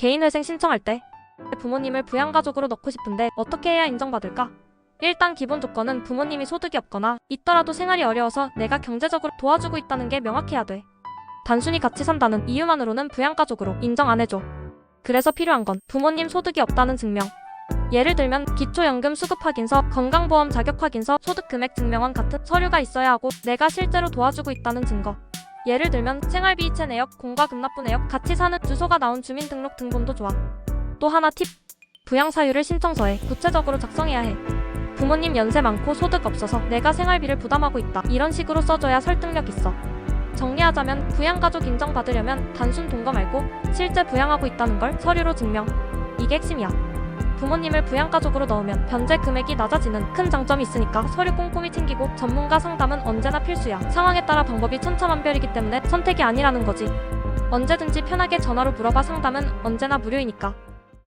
개인회생 신청할 때 부모님을 부양가족으로 넣고 싶은데 어떻게 해야 인정받을까? 일단 기본 조건은 부모님이 소득이 없거나 있더라도 생활이 어려워서 내가 경제적으로 도와주고 있다는 게 명확해야 돼. 단순히 같이 산다는 이유만으로는 부양가족으로 인정 안 해줘. 그래서 필요한 건 부모님 소득이 없다는 증명. 예를 들면 기초연금 수급 확인서, 건강보험 자격 확인서, 소득 금액 증명원 같은 서류가 있어야 하고 내가 실제로 도와주고 있다는 증거. 예를 들면 생활비 이체 내역, 공과 급납부 내역, 같이 사는 주소가 나온 주민등록 등본도 좋아. 또 하나 팁. 부양 사유를 신청서에 구체적으로 작성해야 해. 부모님 연세 많고 소득 없어서 내가 생활비를 부담하고 있다. 이런 식으로 써줘야 설득력 있어. 정리하자면 부양가족 인정받으려면 단순 동거 말고 실제 부양하고 있다는 걸 서류로 증명. 이게 핵심이야. 부모님을 부양가족으로 넣으면 변제 금액이 낮아지는 큰 장점이 있으니까 서류 꼼꼼히 챙기고 전문가 상담은 언제나 필수야. 상황에 따라 방법이 천차만별이기 때문에 선택이 아니라는 거지. 언제든지 편하게 전화로 물어봐 상담은 언제나 무료이니까.